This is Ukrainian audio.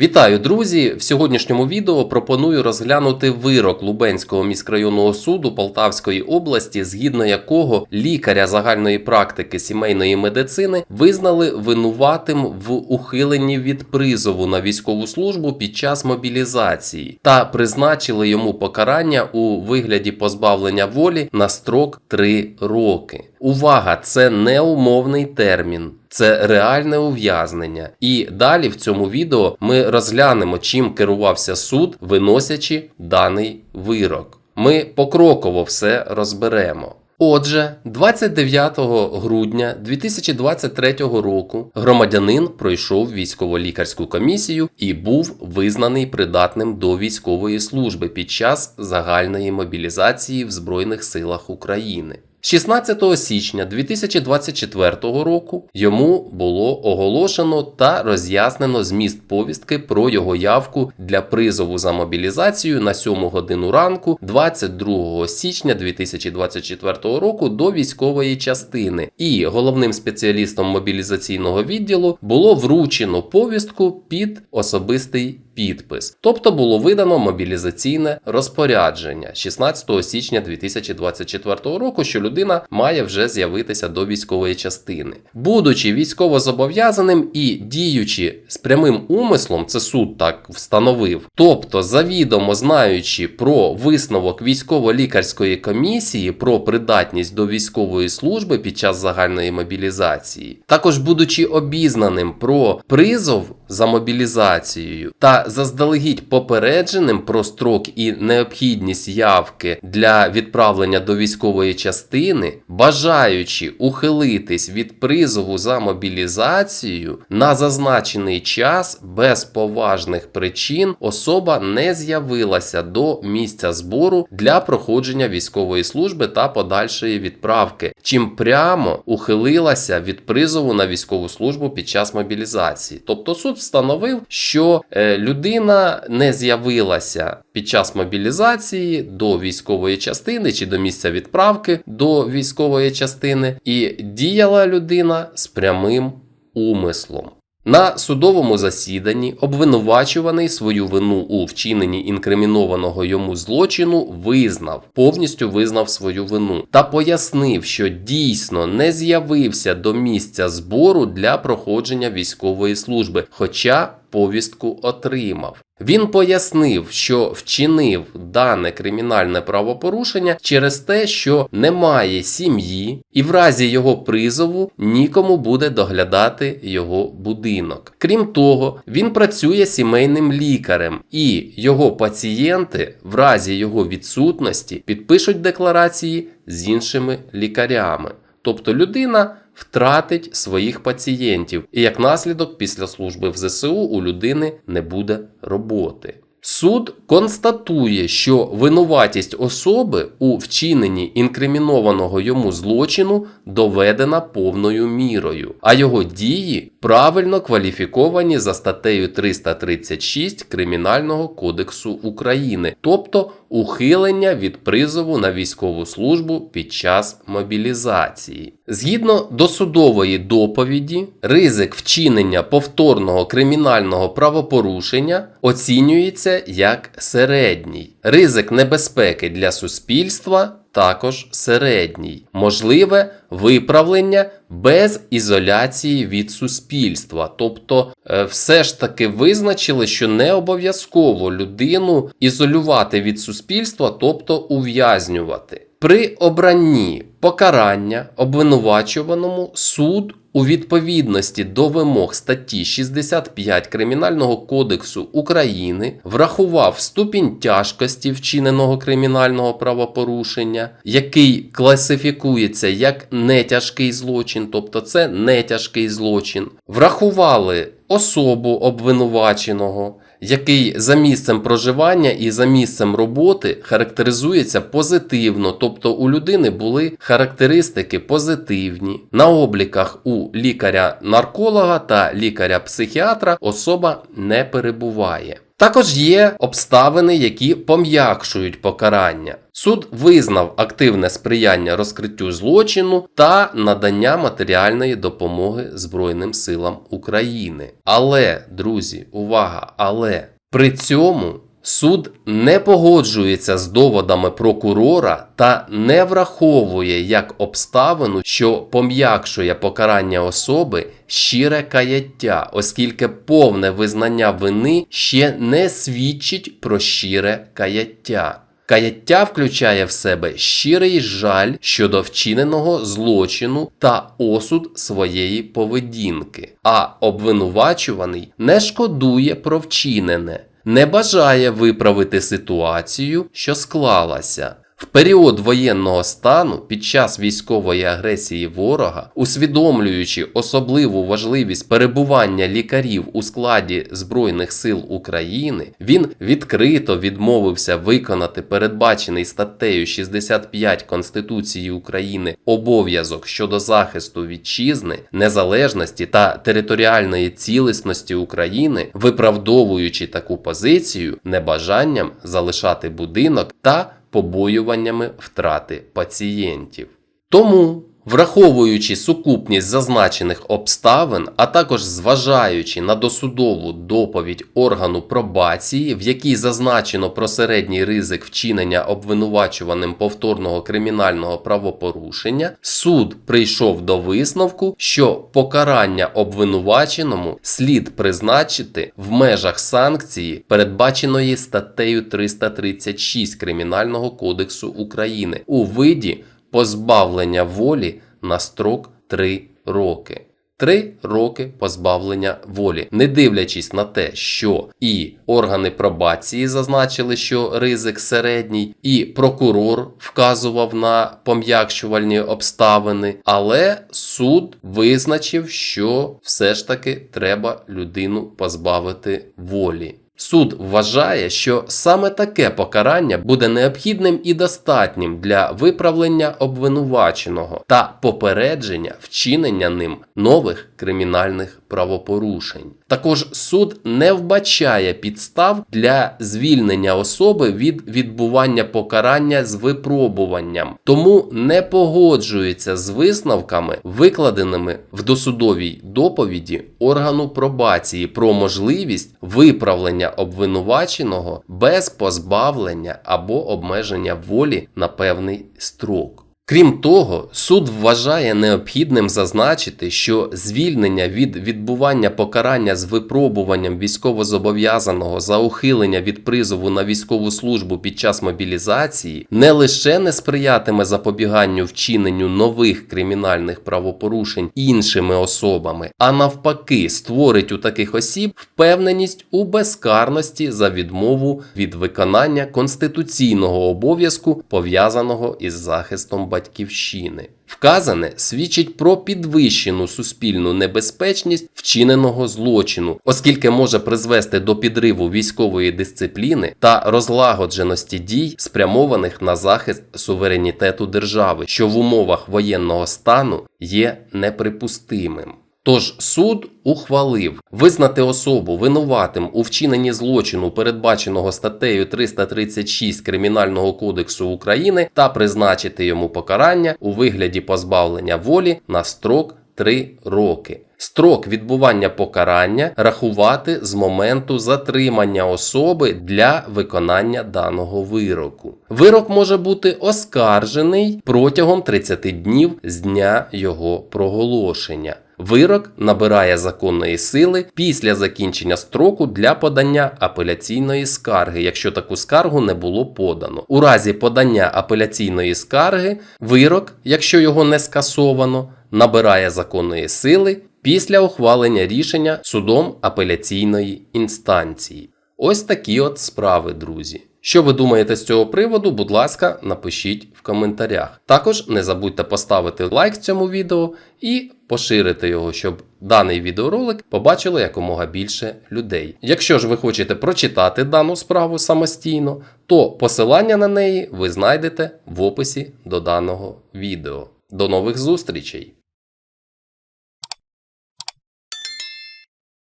Вітаю, друзі! В сьогоднішньому відео пропоную розглянути вирок Лубенського міськрайонного суду Полтавської області, згідно якого лікаря загальної практики сімейної медицини визнали винуватим в ухиленні від призову на військову службу під час мобілізації та призначили йому покарання у вигляді позбавлення волі на строк 3 роки. Увага! Це не умовний термін. Це реальне ув'язнення. І далі в цьому відео ми розглянемо, чим керувався суд, виносячи даний вирок. Ми покроково все розберемо. Отже, 29 грудня 2023 року громадянин пройшов військово-лікарську комісію і був визнаний придатним до військової служби під час загальної мобілізації в Збройних силах України. 16 січня 2024 року йому було оголошено та роз'яснено зміст повістки про його явку для призову за мобілізацію на 7 годину ранку 22 січня 2024 року до військової частини. І головним спеціалістом мобілізаційного відділу було вручено повістку під особистий підпис, тобто було видано мобілізаційне розпорядження 16 січня 2024 року, що людина має вже з'явитися до військової частини. Будучи військовозобов'язаним і діючи з прямим умислом, це суд так встановив, тобто завідомо знаючи про висновок військово-лікарської комісії про придатність до військової служби під час загальної мобілізації, також будучи обізнаним про призов за мобілізацією та заздалегідь попередженим про строк і необхідність явки для відправлення до військової частини, бажаючи ухилитись від призову за мобілізацією на зазначений час без поважних причин особа не з'явилася до місця збору для проходження військової служби та подальшої відправки, чим прямо ухилилася від призову на військову службу під час мобілізації. Тобто суд встановив, що е, людина не з'явилася під час мобілізації до військової частини чи до місця відправки до військової частини, і діяла людина з прямим умислом. На судовому засіданні обвинувачуваний свою вину у вчиненні інкримінованого йому злочину визнав, повністю визнав свою вину та пояснив, що дійсно не з'явився до місця збору для проходження військової служби, хоча повістку отримав. Він пояснив, що вчинив дане кримінальне правопорушення через те, що немає сім'ї, і в разі його призову нікому буде доглядати його будинок. Крім того, він працює сімейним лікарем, і його пацієнти в разі його відсутності підпишуть декларації з іншими лікарями. Тобто людина втратить своїх пацієнтів, і як наслідок, після служби в ЗСУ у людини не буде роботи. Суд констатує, що винуватість особи у вчиненні інкримінованого йому злочину доведена повною мірою, а його дії правильно кваліфіковані за статтею 336 Кримінального кодексу України, тобто ухилення від призову на військову службу під час мобілізації. Згідно досудової доповіді, ризик вчинення повторного кримінального правопорушення оцінюється як середній. Ризик небезпеки для суспільства також середній. Можливе виправлення без ізоляції від суспільства. Тобто, е, все ж таки визначили, що не обов'язково людину ізолювати від суспільства, тобто ув'язнювати. При обранні покарання обвинувачуваному суд у відповідності до вимог статті 65 Кримінального кодексу України врахував ступінь тяжкості вчиненого кримінального правопорушення, який класифікується як нетяжкий злочин, тобто це нетяжкий злочин, врахували особу обвинуваченого який за місцем проживання і за місцем роботи характеризується позитивно, тобто у людини були характеристики позитивні. На обліках у лікаря-нарколога та лікаря-психіатра особа не перебуває. Також є обставини, які пом'якшують покарання. Суд визнав активне сприяння розкриттю злочину та надання матеріальної допомоги Збройним силам України. Але, друзі, увага, але при цьому суд не погоджується з доводами прокурора та не враховує як обставину, що пом'якшує покарання особи щире каяття, оскільки повне визнання вини ще не свідчить про щире каяття. Каяття включає в себе щирий жаль щодо вчиненого злочину та осуд своєї поведінки, а обвинувачуваний не шкодує про вчинене, не бажає виправити ситуацію, що склалася. В період воєнного стану під час військової агресії ворога, усвідомлюючи особливу важливість перебування лікарів у складі Збройних сил України, він відкрито відмовився виконати передбачений статтею 65 Конституції України обов'язок щодо захисту вітчизни, незалежності та територіальної цілісності України, виправдовуючи таку позицію небажанням залишати будинок та побоюваннями втрати пацієнтів. Тому, враховуючи сукупність зазначених обставин, а також зважаючи на досудову доповідь органу пробації, в якій зазначено про середній ризик вчинення обвинувачуваним повторного кримінального правопорушення, суд прийшов до висновку, що покарання обвинуваченому слід призначити в межах санкції, передбаченої статтею 336 Кримінального кодексу України у виді позбавлення волі на строк 3 роки. Три роки позбавлення волі, не дивлячись на те, що і органи пробації зазначили, що ризик середній, і прокурор вказував на пом'якшувальні обставини, але суд визначив, що все ж таки треба людину позбавити волі. Суд вважає, що саме таке покарання буде необхідним і достатнім для виправлення обвинуваченого та попередження вчинення ним нових кримінальних правопорушень. Також суд не вбачає підстав для звільнення особи від відбування покарання з випробуванням, тому не погоджується з висновками, викладеними в досудовій доповіді органу пробації про можливість виправлення обвинуваченого без позбавлення або обмеження волі на певний строк. Крім того, суд вважає необхідним зазначити, що звільнення від відбування покарання з випробуванням військовозобов'язаного за ухилення від призову на військову службу під час мобілізації не лише не сприятиме запобіганню вчиненню нових кримінальних правопорушень іншими особами, а навпаки, створить у таких осіб впевненість у безкарності за відмову від виконання конституційного обов'язку, пов'язаного із захистом батьківщини. Вказане свідчить про підвищену суспільну небезпечність вчиненого злочину, оскільки може призвести до підриву військової дисципліни та розлагодженості дій, спрямованих на захист суверенітету держави, що в умовах воєнного стану є неприпустимим. Тож суд ухвалив визнати особу винуватим у вчиненні злочину, передбаченого статтею 336 Кримінального кодексу України, та призначити йому покарання у вигляді позбавлення волі на строк 3 роки. Строк відбування покарання рахувати з моменту затримання особи для виконання даного вироку. Вирок може бути оскаржений протягом 30 днів з дня його проголошення. Вирок набирає законної сили після закінчення строку для подання апеляційної скарги, якщо таку скаргу не було подано. У разі подання апеляційної скарги вирок, якщо його не скасовано, набирає законної сили після ухвалення рішення судом апеляційної інстанції. Ось такі от справи, друзі. Що ви думаєте з цього приводу, будь ласка, напишіть в коментарях. Також не забудьте поставити лайк цьому відео і поширити його, щоб даний відеоролик побачило якомога більше людей. Якщо ж ви хочете прочитати дану справу самостійно, то посилання на неї ви знайдете в описі до даного відео. До нових зустрічей!